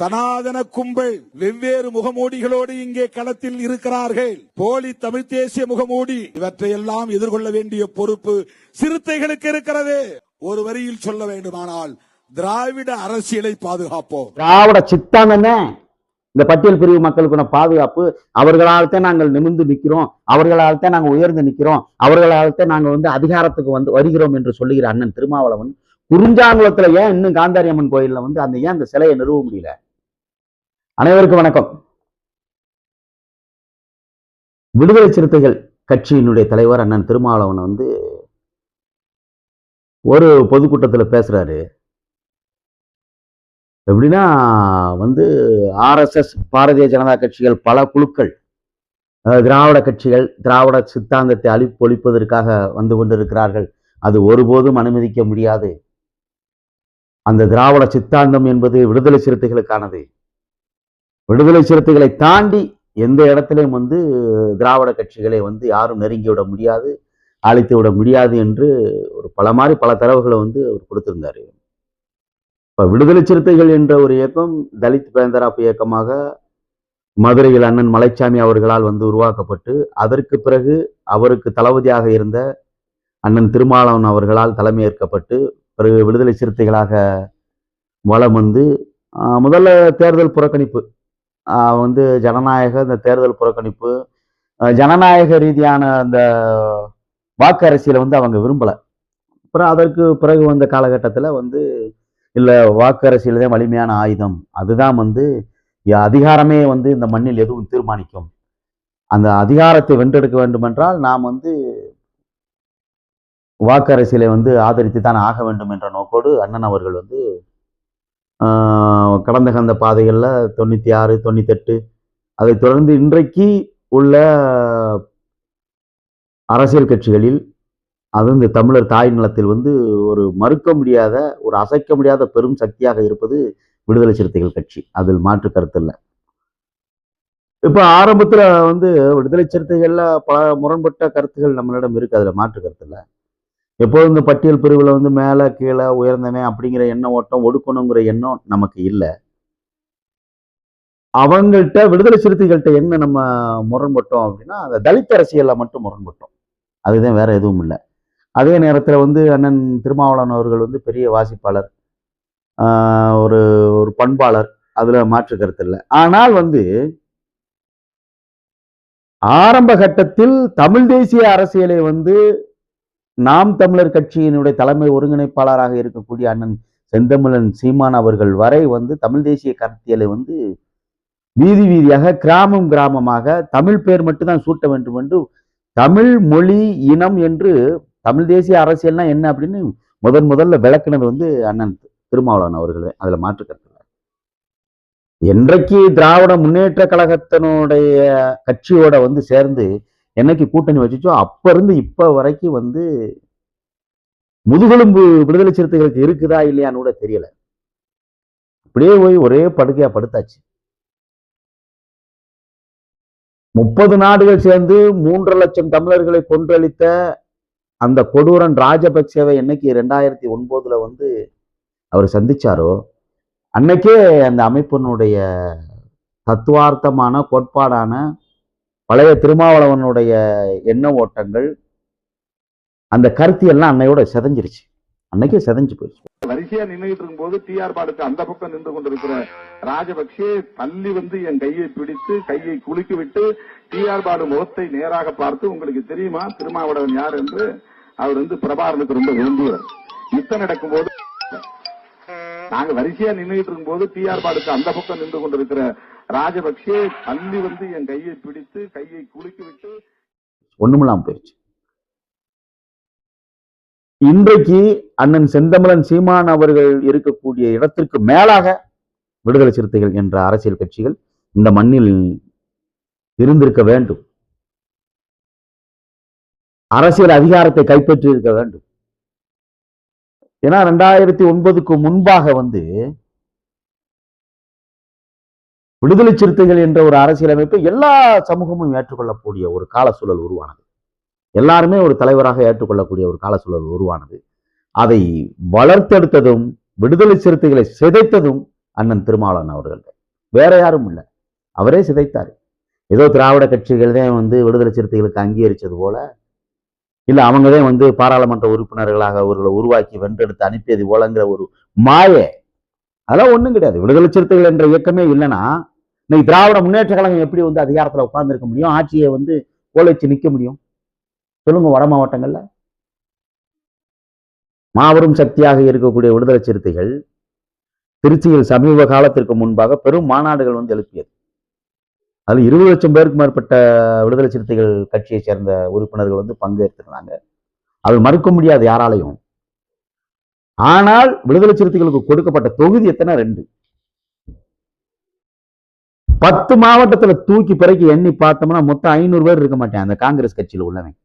சனாதன கும்பல் வெவ்வேறு முகமூடிகளோடு இங்கே களத்தில் இருக்கிறார்கள். போலி தமிழ் தேசிய முகமூடி. இவற்றையெல்லாம் எதிர்கொள்ள வேண்டிய பொறுப்பு சிறுத்தைகளுக்கு இருக்கிறது. ஒரு வரியில் சொல்ல வேண்டுமானால் திராவிட அரசியலை பாதுகாப்போம். திராவிட சித்தம் என்ன? இந்த பட்டியல் பிரிவு மக்களுக்குள்ள பாதுகாப்பு. அவர்களால்தான் நாங்கள் நிமிர்ந்து நிற்கிறோம் அவர்களால் தான் நாங்கள் உயர்ந்து நிற்கிறோம் அவர்களால்தான் நாங்கள் வந்து அதிகாரத்துக்கு வந்து வருகிறோம் என்று சொல்லுகிற அண்ணன் திருமாவளவன் குறிஞ்சாங்குளத்துல ஏன் இன்னும் காந்தாரியம்மன் கோயில்ல வந்து அந்த ஏன் அந்த சிலையை நிறுவ முடியல? அனைவருக்கும் வணக்கம். விடுதலை சிறுத்தைகள் கட்சியினுடைய தலைவர் அண்ணன் திருமாவளவன் வந்து ஒரு பொதுக்கூட்டத்தில் பேசுறாரு. எப்படின்னா வந்து ஆர்எஸ்எஸ் பாரதிய ஜனதா கட்சிகள் பல குழுக்கள் திராவிட கட்சிகள் திராவிட சித்தாந்தத்தை அழிப்பொழிப்பதற்காக வந்து கொண்டிருக்கிறார்கள். அது ஒருபோதும் அனுமதிக்க முடியாது. அந்த திராவிட சித்தாந்தம் என்பது விடுதலை சிறுத்தைகளுக்கானது. விடுதலை சிறுத்தைகளை தாண்டி எந்த இடத்திலையும் வந்து திராவிட கட்சிகளை வந்து யாரும் நெருங்கி விட முடியாது அழைத்து விட முடியாது என்று ஒரு பல மாதிரி பல தரவுகளை வந்து அவர் கொடுத்திருந்தாரு இப்ப விடுதலை சிறுத்தைகள் என்ற ஒரு இயக்கம் தலித் பேந்தராப்பு இயக்கமாக மதுரையில் அண்ணன் மலைச்சாமி அவர்களால் வந்து உருவாக்கப்பட்டு அதற்கு பிறகு அவருக்கு தளபதியாக இருந்த அண்ணன் திருமாவளவன் அவர்களால் தலைமையேற்கப்பட்டு பிறகு விடுதலை சிறுத்தைகளாக வலம் வந்து ஆஹ், முதல்ல தேர்தல் புறக்கணிப்பு வந்து ஜனநாயக இந்த தேர்தல் புறக்கணிப்பு ஜனநாயக ரீதியான அந்த வாக்கு அரசியலை வந்து அவங்க விரும்பலை. அப்புறம் அதற்கு பிறகு வந்த காலகட்டத்தில் வந்து இல்லை வாக்கு அரசியல் தான் வலிமையான ஆயுதம். அதுதான் வந்து அதிகாரமே வந்து இந்த மண்ணில் எதுவும் தீர்மானிக்கும். அந்த அதிகாரத்தை வென்றெடுக்க வேண்டுமென்றால் நாம் வந்து வாக்கு அரசியலை வந்து ஆதரித்து தான் ஆக வேண்டும் என்ற நோக்கோடு அண்ணன் அவர்கள் வந்து கடந்த கந்த பாதைகளில் தொண்ணூற்றி ஆறு தொண்ணூத்தெட்டு. அதை தொடர்ந்து இன்றைக்கு உள்ள அரசியல் கட்சிகளில் அது இந்த தமிழர் தாய் நிலத்தில் வந்து ஒரு மறுக்க முடியாத ஒரு அசைக்க முடியாத பெரும் சக்தியாக இருப்பது விடுதலை சிறுத்தைகள் கட்சி. அதில் மாற்று கருத்து இல்லை இப்போ ஆரம்பத்தில் வந்து விடுதலை சிறுத்தைகள்ல பல முரண்பட்ட கருத்துகள் நம்மளிடம் இருக்கு. அதில் மாற்று கருத்து இல்லை எப்போதும் இந்த பட்டியல் பிரிவில் வந்து மேலே கீழே உயர்ந்தவன் அப்படிங்கிற எண்ண ஓட்டம் ஒடுக்கணுங்கிற எண்ணம் நமக்கு இல்லை. அவங்கள்ட்ட விடுதலை சிறுத்தைகள்கிட்ட என்ன நம்ம முரண்பட்டோம் அப்படின்னா அந்த தலித் அரசியல்ல மட்டும் முரண்பட்டோம். அதுதான் வேற எதுவும் இல்லை. அதே நேரத்தில் வந்து அண்ணன் திருமாவளவன் அவர்கள் வந்து பெரிய வாசிப்பாளர். ஆஹ் ஒரு ஒரு பண்பாளர். அதுல மாற்று கருத்து இல்லை. ஆனால் வந்து ஆரம்ப கட்டத்தில் தமிழ் தேசிய அரசியலை வந்து நாம் தமிழர் கட்சியினுடைய தலைமை ஒருங்கிணைப்பாளராக இருக்கக்கூடிய அண்ணன் செந்தமிழன் சீமான் அவர்கள் வரை வந்து தமிழ் தேசிய கருத்தியலை வந்து வீதி வீதியாக கிராமம் கிராமமாக தமிழ் பேர் மட்டும்தான் சூட்ட வேண்டும் என்று தமிழ் மொழி இனம் என்று தமிழ் தேசிய அரசியல்னா என்ன அப்படின்னு முதன் முதல்ல விளக்குனது வந்து அண்ணன் திருமாவளவன் அவர்களே. அதுல மாற்று என்றைக்கு திராவிட முன்னேற்ற கழகத்தினுடைய கட்சியோட வந்து சேர்ந்து என்னைக்கு கூட்டணி வச்சுச்சோ அப்ப இருந்து இப்ப வரைக்கும் வந்து முதுகெலும்பு விடுதலை சிறுத்தைகளுக்கு இருக்குதா இல்லையான்னு கூட தெரியல. அப்படியே போய் ஒரே படுக்கையா படுத்தாச்சு. முப்பது நாடுகள் சேர்ந்து மூன்று லட்சம் தமிழர்களை கொன்றளித்த அந்த கொடூரன் ராஜபக்சேவை என்னைக்கு ரெண்டாயிரத்தி ஒன்பதுல வந்து அவர் சந்திச்சாரோ அன்னைக்கே அந்த அமைப்பினுடைய தத்துவார்த்தமான கோட்பாடான பழைய திருமாவளவனுடைய எண்ண ஓட்டங்கள் அந்த கருத்தியெல்லாம் அன்னையோட செதஞ்சிருச்சு. அன்னைக்கே செதஞ்சு போயிடுச்சு வரிசையா நின்னுகிட்டு இருக்கும்போது டிஆர் பாடுக்கு அந்த பக்கம் நின்று கொண்டிருக்கிற ராஜபக்சே தள்ளி வந்து என் கையை பிடித்து கையை குலுக்கி விட்டு டிஆர் பாடு முகத்தை நேராக பார்த்து உங்களுக்கு தெரியுமா திருமாவளவன் யார்? என்று அவர் வந்து பிரபாரனுக்கு ரொம்ப விரும்புகிறார். யுத்தம் நடக்கும்போது நாங்க வரிசையா நின்னுகிட்டு இருக்கும்போது டிஆர் பாடுக்கு அந்த பக்கம் நின்று கொண்டிருக்கிற ராஜபக்சே தள்ளி வந்து என் கையை பிடித்து கையை குலுக்கி விட்டு ஒண்ணுமில்லாம போயிடுச்சு இன்றைக்கு அண்ணன் செந்தமலன் சீமான் அவர்கள் இருக்கக்கூடிய இடத்திற்கு மேலாக விடுதலை சிறுத்தைகள் என்ற அரசியல் கட்சிகள் இந்த மண்ணில் இருந்திருக்க வேண்டும். அரசியல் அதிகாரத்தை கைப்பற்றி இருக்க வேண்டும். ஏன்னா ரெண்டாயிரத்தி ஒன்பதுக்கு முன்பாக வந்து விடுதலை சிறுத்தைகள் என்ற ஒரு அரசியலமைப்பை எல்லா சமூகமும் ஏற்றுக்கொள்ளக்கூடிய ஒரு கால சூழல் உருவானது. எல்லாருமே ஒரு தலைவராக ஏற்றுக்கொள்ளக்கூடிய ஒரு கால சூழல் உருவானது. அதை வளர்த்தெடுத்ததும் விடுதலை சிறுத்தைகளை சிதைத்ததும் அண்ணன் திருமாவளவன் அவர்கள் வேற யாரும் இல்லை. அவரே சிதைத்தார். ஏதோ திராவிட கட்சிகள் தான் வந்து விடுதலை சிறுத்தைகளுக்கு அங்கீகரித்தது போல இல்லை அவங்களே வந்து பாராளுமன்ற உறுப்பினர்களாக அவர்களை உருவாக்கி வென்றெடுத்து அனுப்பியது போலங்கிற ஒரு மாய. அதெல்லாம் ஒண்ணும் கிடையாது. விடுதலை சிறுத்தைகள் என்ற இயக்கமே இல்லைன்னா இன்னைக்கு திராவிட முன்னேற்ற கழகம் எப்படி வந்து அதிகாரத்தில் உட்கார்ந்துருக்க முடியும்? ஆட்சியை வந்து கோலைச்சு நிற்க முடியும்? சொல்லுங்க வட மாவட்டங்களில். மாபெரும் சக்தியாக இருக்கக்கூடிய விடுதலை சிறுத்தைகள் திருச்சியில் சமீப காலத்திற்கு முன்பாக பெரும் மாநாடுகள் வந்து எழுப்பியது. அதில் இருபது லட்சம் பேருக்கு மேற்பட்ட விடுதலை சிறுத்தைகள் கட்சியை சேர்ந்த உறுப்பினர்கள் வந்து பங்கேற்றிருந்தாங்க. அது மறுக்க முடியாது யாராலையும். ஆனால் விடுதலை சிறுத்தைகளுக்கு கொடுக்கப்பட்ட தொகுதி எத்தனை? ரெண்டு. பத்து மாவட்டத்துல தூக்கி பிறக்கி எண்ணி பார்த்தோம்னா மொத்தம் ஐநூறு பேர் இருக்க மாட்டேன் அந்த காங்கிரஸ் கட்சியில உள்ளவன்.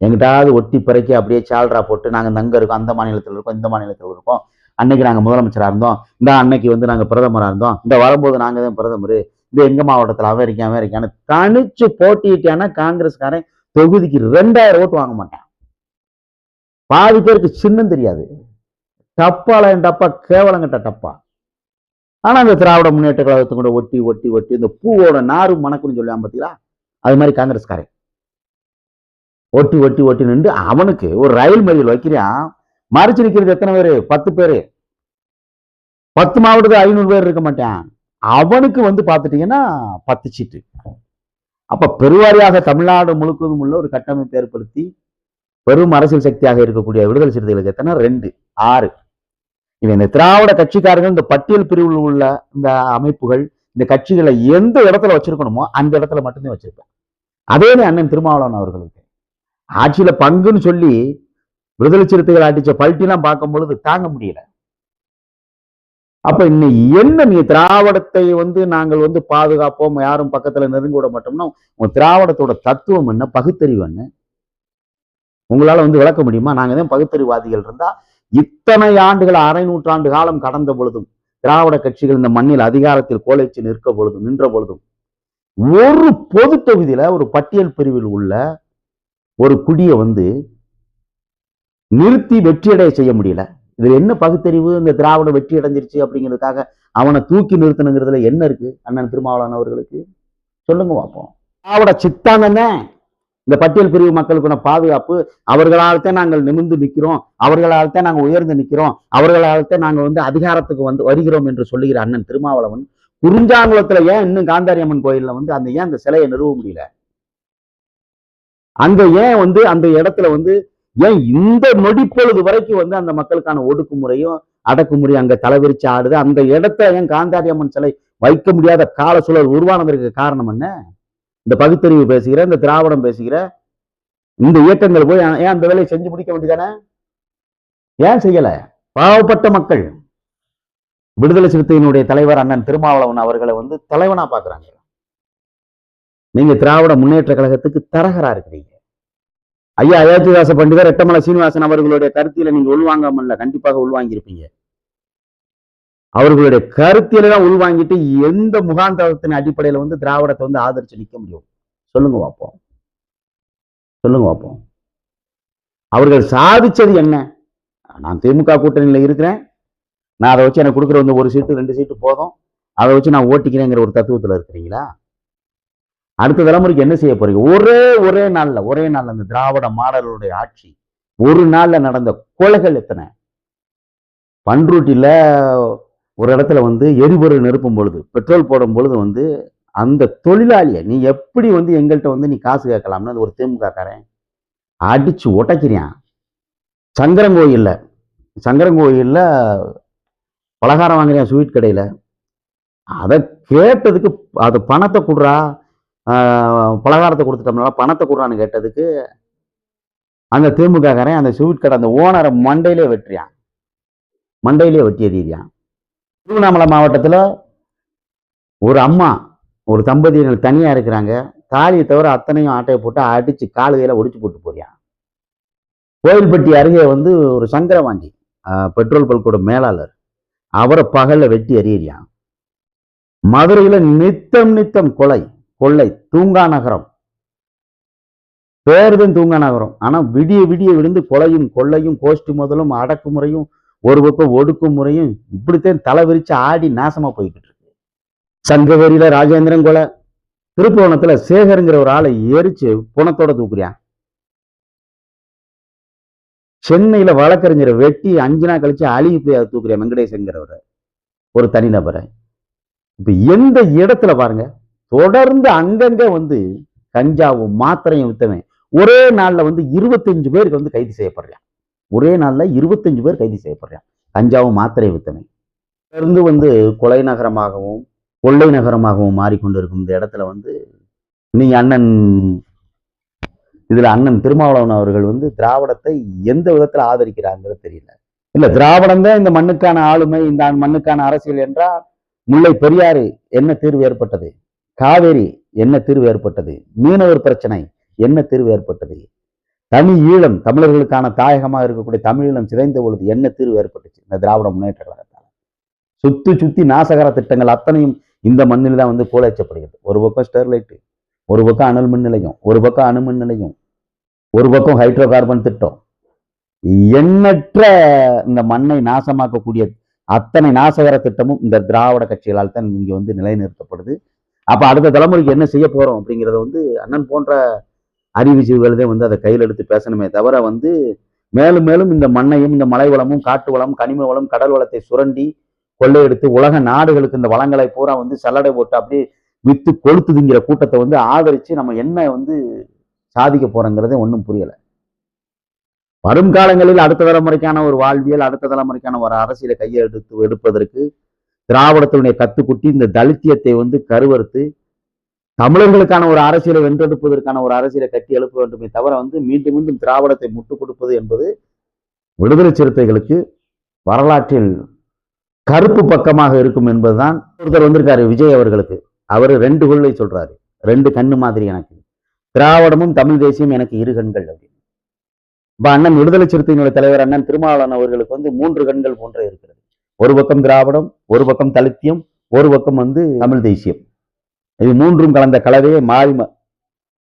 எங்கிட்டாவது ஒட்டி பிறக்கி அப்படியே சால்ரா போட்டு நாங்க அங்க இருக்கோம் அந்த மாநிலத்தில் இருக்கோம் இந்த மாநிலத்தில் இருக்கோம். அன்னைக்கு நாங்க முதலமைச்சரா இருந்தோம். இந்த அன்னைக்கு வந்து நாங்க பிரதமரா இருந்தோம். இந்த வரும்போது நாங்க தான் பிரதமர். இந்த எங்க மாவட்டத்துல அவன் இருக்கேன் அவன் இருக்கான்னு தனிச்சு போட்டிட்டானா காங்கிரஸ்காரன் தொகுதிக்கு ரெண்டாயிரம் ஓட்டு வாங்க மாட்டான். பாதி பேருக்கு சின்னம் தெரியாது. டப்பால டப்பா கேவலங்கிட்ட டப்பா. ஆனா அந்த திராவிட முன்னேற்ற கழகத்தை கூட ஒட்டி ஒட்டி ஒட்டி இந்த பூவோட நாறு மணக்குன்னு சொல்லுவான் பார்த்தீங்களா அது மாதிரி காங்கிரஸ்காரன். ஒட்டி ஒட்டி ஒட்டி நின்று அவனுக்கு ஒரு ரயில் மறியல் வைக்கிறான். மறைச்சு நிக்கிறது எத்தனை பேரு? பத்து பேரு. பத்து மாவட்டத்துக்கு ஐநூறு பேர் இருக்க மாட்டான். அவனுக்கு வந்து பார்த்துட்டீங்கன்னா பத்து சீட்டு. அப்ப பெருவாரியாக தமிழ்நாடு முழுவதும் உள்ள ஒரு கட்டமைப்பு ஏற்படுத்தி பெரும் அரசியல் சக்தியாக இருக்கக்கூடிய விடுதலை சிறுத்தைகளுக்கு எத்தனை? ரெண்டு. ஆறு. இவன் இந்த திராவிட கட்சிக்காரர்கள் இந்த பட்டியல் பிரிவில் உள்ள இந்த அமைப்புகள் இந்த கட்சிகளை எந்த இடத்துல வச்சிருக்கணுமோ அந்த இடத்துல மட்டும்தான் வச்சிருப்பேன். அதே அண்ணன் திருமாவளவன் அவர்களுக்கு. ஆட்சியில பங்குன்னு சொல்லி விடுதலை சிறுத்தைகள் அடிச்ச பல்ட்டிலாம் பார்க்கும் பொழுது தாங்க முடியல. அப்ப இன்னைக்கு என்ன நீ திராவிடத்தை வந்து நாங்கள் வந்து பாதுகாப்போம் யாரும் பக்கத்துல நெருங்க விட மாட்டோம்னா உங்க திராவிடத்தோட தத்துவம் என்ன? பகுத்தறிவு என்ன? உங்களால வந்து விளக்க முடியுமா? நாங்க தான் பகுத்தறிவாதிகள் இருந்தா இத்தனை ஆண்டுகள் அரை நூற்றாண்டு காலம் கடந்த பொழுதும் திராவிட கட்சிகள் இந்த மண்ணில் அதிகாரத்தில் கோலைச்சு நிற்க பொழுதும் நின்ற பொழுதும் ஒரு பொது தொகுதியில ஒரு பட்டியல் பிரிவில் உள்ள ஒரு குடியை வந்து நிறுத்தி வெற்றியடைய செய்ய முடியல. இதுல என்ன பகுத்தறிவு? இந்த திராவிட வெற்றி அடைஞ்சிருச்சு அப்படிங்கிறதுக்காக அவனை தூக்கி நிறுத்தணுங்கிறதுல என்ன இருக்கு? அண்ணன் திருமாவளவன் அவர்களுக்கு? சொல்லுங்க பார்ப்போம். திராவிட சித்தாந்தம் இந்த பட்டியல் பிரிவு மக்களுக்கான பாதுகாப்பு அவர்களால்தான் நாங்கள் நிமிர்ந்து நிற்கிறோம் அவர்களால்தான் நாங்கள் உயர்ந்து நிற்கிறோம் அவர்களால்தான் நாங்கள் வந்து அதிகாரத்துக்கு வந்து வருகிறோம் என்று சொல்லுகிற அண்ணன் திருமாவளவன் குறிஞ்சாங்குளத்துல ஏன் இன்னும் காந்தாரி அம்மன் கோயில்ல வந்து அந்த ஏன் அந்த சிலையை நிறுவ முடியல? அங்க ஏன் வந்து அந்த இடத்துல வந்து ஏன் இந்த நொடிப்பொழுது வரைக்கும் வந்து அந்த மக்களுக்கான ஒடுக்குமுறையும் அடக்குமுறையும் அங்க தலைவிரிச்சு ஆடுது? அந்த இடத்த ஏன் காந்தாரி அம்மன் சிலை வைக்க முடியாத கால சூழல் உருவானதற்கு காரணம் என்ன? இந்த பகுத்தறிவு பேசுகிற இந்த திராவிடம் பேசுகிற இந்த இயக்கங்கள் போய் ஏன் அந்த வேலையை செஞ்சு முடிக்க வேண்டியதானே? ஏன் செய்யல? பாவப்பட்ட மக்கள். விடுதலை சிறுத்தையினுடைய தலைவர் அண்ணன் திருமாவளவன் அவர்களை வந்து தலைவனா பாக்குறாங்க நீங்க திராவிட முன்னேற்ற கழகத்துக்கு தரகரா இருக்கிறீங்க. ஐயா அயோத்திதாச பண்டிதர் ரெட்டமலை சீனிவாசன் அவர்களுடைய கருத்தில நீங்க உள்வாங்காமல்ல கண்டிப்பாக உள்வாங்கியிருப்பீங்க. அவர்களுடைய கருத்தில தான் உள்வாங்கிட்டு எந்த முகாந்தரத்தின் அடிப்படையில வந்து திராவிடத்தை வந்து ஆதரிச்சு நிக்க முடியும்? சொல்லுங்க பார்ப்போம் சொல்லுங்க பார்ப்போம் அவர்கள் சாதிச்சது என்ன? நான் திமுக கூட்டணியில இருக்கிறேன். நான் அதை வச்சு எனக்கு கொடுக்குற வந்து ஒரு சீட்டு ரெண்டு சீட்டு போதும். அதை வச்சு நான் ஓட்டிக்கிறேங்கிற ஒரு தத்துவத்துல இருக்கிறீங்களா? அடுத்த தலைமுறைக்கு என்ன செய்ய போறீங்க? ஒரே ஒரே நாள்ல ஒரே நாள்ல அந்த திராவிட மாடலுடைய ஆட்சி. ஒரு நாள்ல நடந்த கொலைகள் எத்தனை? பன்ருட்டில ஒரு இடத்துல வந்து எரிபொருள் நிரப்பும் பொழுது பெட்ரோல் போடும் பொழுது வந்து அந்த தொழிலாளியை நீ எப்படி வந்து எங்கள்கிட்ட வந்து நீ காசு கேட்கலாம்னு அது ஒரு திமுக காரன் அடிச்சு உடைக்கிறான் சங்கரங்கோயிலில் சங்கரங்கோயிலில் பலகாரம் வாங்குறியான் ஸ்வீட் கடையில்? அதை கேட்டதுக்கு அது பணத்தை கொடுறா பலகாரத்தை கொடுத்துட்டோம்னா பணத்தை கொடுறான்னு கேட்டதுக்கு அந்த திமுக காரன் அந்த ஸ்வீட் கடை அந்த ஓனரை மண்டையிலே வெட்டுறியான் மண்டையிலே வெட்டி எறியான் திருவண்ணாமலை மாவட்டத்தில் ஒரு அம்மா ஒரு தம்பதியினர் தனியாக இருக்கிறாங்க. தாலியை தவிர அத்தனையும் ஆட்டையை போட்டு அடித்து காலுகையில் ஒடிச்சு போட்டு போறியான் கோயில்பட்டி அருகே வந்து ஒரு சங்கரவாண்டி பெட்ரோல் பல்கோட மேலாளர். அவரை பகல்ல வெட்டி எறியறியான் மதுரையில நித்தம் நித்தம் கொலை கொள்ளை தூங்கா நகரம். பேருதான் தூங்கா நகரம். ஆனா விடிய விடிய விழுந்து கொலையும் கொள்ளையும் கோஷ்டி முதலும் அடக்குமுறையும் ஒரு பக்கம் ஒடுக்குமுறையும் இப்படித்தான் தலை விரிச்சு ஆடி நாசமா போய்கிட்டு இருக்கு. சங்கவேரியில ராஜேந்திரன் கொலை திருப்புவனத்துல சேகருங்கிற ஒரு ஆளை எரிச்சு புணத்தோட தூக்குறியான் சென்னையில வழக்கறிஞரை வெட்டி அஞ்சு நாள் கழிச்சு அழுகி போய் அதை தூக்குறியா வெங்கடேசங்கிறவரை ஒரு தனிநபரை. இப்ப எந்த இடத்துல பாருங்க தொடர்ந்து அங்கங்க வந்து கஞ்சாவும் மாத்திரையும் வித்தவன் ஒரே நாள்ல வந்து இருபத்தஞ்சு பேருக்கு வந்து கைது செய்யப்படுறான். ஒரே நாள்ல இருபத்தஞ்சு பேர் கைது செய்யப்படுறான் கஞ்சாவும் மாத்திரை வித்தனை இருந்து வந்து கொலை நகரமாகவும் கொள்ளை நகரமாகவும் மாறிக்கொண்டிருக்கும் இந்த இடத்துல வந்து நீ அண்ணன் இதுல அண்ணன் திருமாவளவன் அவர்கள் வந்து திராவிடத்தை எந்த விதத்துல ஆதரிக்கிறாங்கிறது தெரியல. இல்ல திராவிடம் தான் இந்த மண்ணுக்கான ஆளுமை இந்த மண்ணுக்கான அரசியல் என்றால் முல்லை பெரியாறு என்ன தீர்வு ஏற்பட்டது? காவேரி என்ன தீர்வு ஏற்பட்டது? மீனவர் பிரச்சனை என்ன தீர்வு ஏற்பட்டது? தனி ஈழம் தமிழர்களுக்கான தாயகமாக இருக்கக்கூடிய தமிழீழம் சிதைந்த பொழுது என்ன தீர்வு ஏற்பட்டுச்சு? இந்த திராவிட முன்னேற்ற கழகத்தால். சுத்தி சுத்தி நாசகர திட்டங்கள் அத்தனையும் இந்த மண்ணில் தான் வந்து கோலேச்சப்படுகிறது ஒரு பக்கம் ஸ்டெர்லைட் ஒரு பக்கம் அனல் மின் நிலையம் ஒரு பக்கம் அணு மின் நிலையம் ஒரு பக்கம் ஹைட்ரோ கார்பன் திட்டம். எண்ணற்ற இந்த மண்ணை நாசமாக்கக்கூடிய அத்தனை நாசகர திட்டமும் இந்த திராவிட கட்சிகளால் தான் இங்கே வந்து நிலைநிறுத்தப்படுது. அப்ப அடுத்த தலைமுறைக்கு என்ன செய்ய போறோம் அப்படிங்கிறத வந்து அண்ணன் போன்ற அறிவுஜீவிகள் தான் வந்து அதை கையில் எடுத்து பேசணுமே தவிர வந்து மேலும் மேலும் இந்த மண்ணையும் இந்த மலை வளமும் காட்டு வளம் கனிம வளம் கடல் வளத்தை சுரண்டி கொள்ளையெடுத்து உலக நாடுகளுக்கு இந்த வளங்களை பூரா வந்து சல்லடை போட்டு அப்படியே வித்து கொளுத்துதுங்கிற கூட்டத்தை வந்து ஆதரிச்சு நம்ம என்ன வந்து சாதிக்க போறோங்கிறதே ஒன்றும் புரியல. வரும் காலங்களில் அடுத்த தலைமுறைக்கான ஒரு வாழ்வியல் அடுத்த தலைமுறைக்கான ஒரு அரசியலை கையை எடுத்து எடுப்பதற்கு திராவிடத்தினுடைய கத்துக்குட்டி இந்த தலித்தியத்தை வந்து கருவறுத்து தமிழர்களுக்கான ஒரு அரசியலை வென்றெடுப்பதற்கான ஒரு அரசியலை கட்டி எழுப்ப வேண்டுமே தவிர வந்து மீண்டும் மீண்டும் திராவிடத்தை முட்டுக் கொடுப்பது என்பது விடுதலை சிறுத்தைகளுக்கு வரலாற்றில் கருப்பு பக்கமாக இருக்கும் என்பதுதான். ஒருத்தர் வந்திருக்காரு விஜய் அவர்களுக்கு. அவர் ரெண்டு கொள்ளை சொல்றாரு. ரெண்டு கண்ணு மாதிரி எனக்கு. திராவிடமும் தமிழ் தேசியம் எனக்கு இரு கண்கள் அப்படின்னு. இப்ப அண்ணன் விடுதலை சிறுத்தையினுடைய தலைவர் அண்ணன் திருமாவளவன் அவர்களுக்கு வந்து மூன்று கண்கள் போன்ற இருக்கிறது. ஒரு பக்கம் திராவிடம் ஒரு பக்கம் தலித்தியம் ஒரு பக்கம் வந்து தமிழ் தேசியம். இது மூன்றும் கலந்த கலவையே மாறி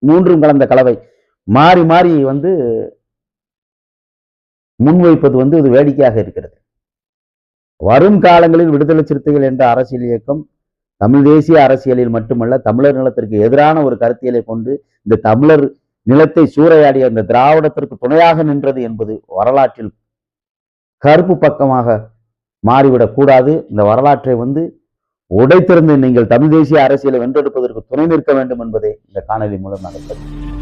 மூன்றும் கலந்த கலவை. மாறி மாறி வந்து முன்வைப்பது வந்து இது வேடிக்கையாக இருக்கிறது. வரும் காலங்களில் விடுதலை சிறுத்தைகள் என்ற அரசியல் இயக்கம் தமிழ் தேசிய அரசியலில் மட்டுமல்ல தமிழர் நிலத்திற்கு எதிரான ஒரு கருத்தியலை கொண்டு இந்த தமிழர் நிலத்தை சூறையாடிய அந்த திராவிடத்திற்கு துணையாக நின்றது என்பது வரலாற்றில் கருப்பு பக்கமாக மாறிவிடக்கூடாது. இந்த வரலாற்றை வந்து உடைத்திருந்து நீங்கள் தமிழ் தேசிய அரசியலை வென்றெடுப்பதற்கு துணை நிற்க வேண்டும் என்பதே இந்த காணொலி மூலம் நாங்கள்